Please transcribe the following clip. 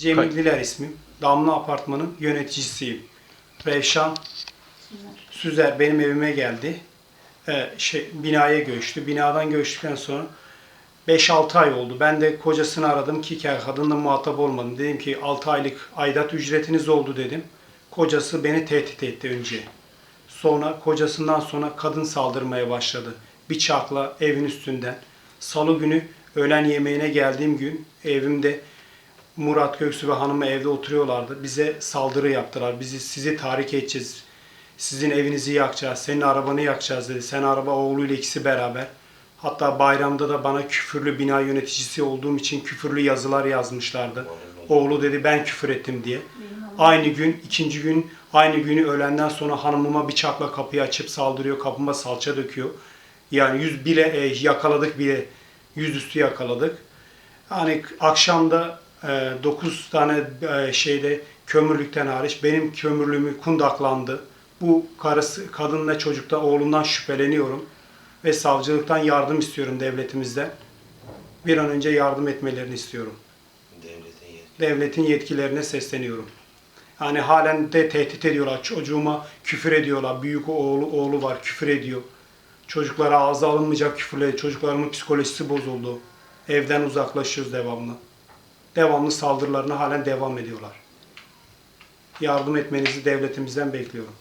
Cemil Diler ismim. Damla Apartmanı'nın yöneticisiyim. Revşan Süzer benim evime geldi. Ee, şey, binaya göçtü. Binadan göçtükten sonra 5-6 ay oldu. Ben de kocasını aradım ki kadınla muhatap olmadım. Dedim ki 6 aylık aidat ücretiniz oldu dedim. Kocası beni tehdit etti önce. Sonra kocasından sonra kadın saldırmaya başladı. Bıçakla evin üstünden. Salı günü öğlen yemeğine geldiğim gün evimde Murat Göksu ve hanımı evde oturuyorlardı. Bize saldırı yaptılar. Bizi sizi tahrik edeceğiz. Sizin evinizi yakacağız. Senin arabanı yakacağız dedi. Sen araba oğluyla ikisi beraber. Hatta bayramda da bana küfürlü bina yöneticisi olduğum için küfürlü yazılar yazmışlardı. Oğlu dedi ben küfür ettim diye. Aynı gün, ikinci gün, aynı günü öğlenden sonra hanımıma bıçakla kapıyı açıp saldırıyor. Kapıma salça döküyor. Yani yüz bile e, yakaladık bile. Yüzüstü yakaladık. Hani akşamda 9 tane e, şeyde kömürlükten hariç benim kömürlüğümü kundaklandı. Bu karısı, kadın ve çocukta oğlundan şüpheleniyorum. Ve savcılıktan yardım istiyorum devletimizden. Bir an önce yardım etmelerini istiyorum. Devletin yetki. Devletin yetkilerine sesleniyorum. Yani halen de tehdit ediyorlar. Çocuğuma küfür ediyorlar. Büyük oğlu, oğlu var küfür ediyor. Çocuklara ağza alınmayacak küfürle çocuklarımın psikolojisi bozuldu. Evden uzaklaşıyoruz devamlı. Devamlı saldırılarına halen devam ediyorlar. Yardım etmenizi devletimizden bekliyorum.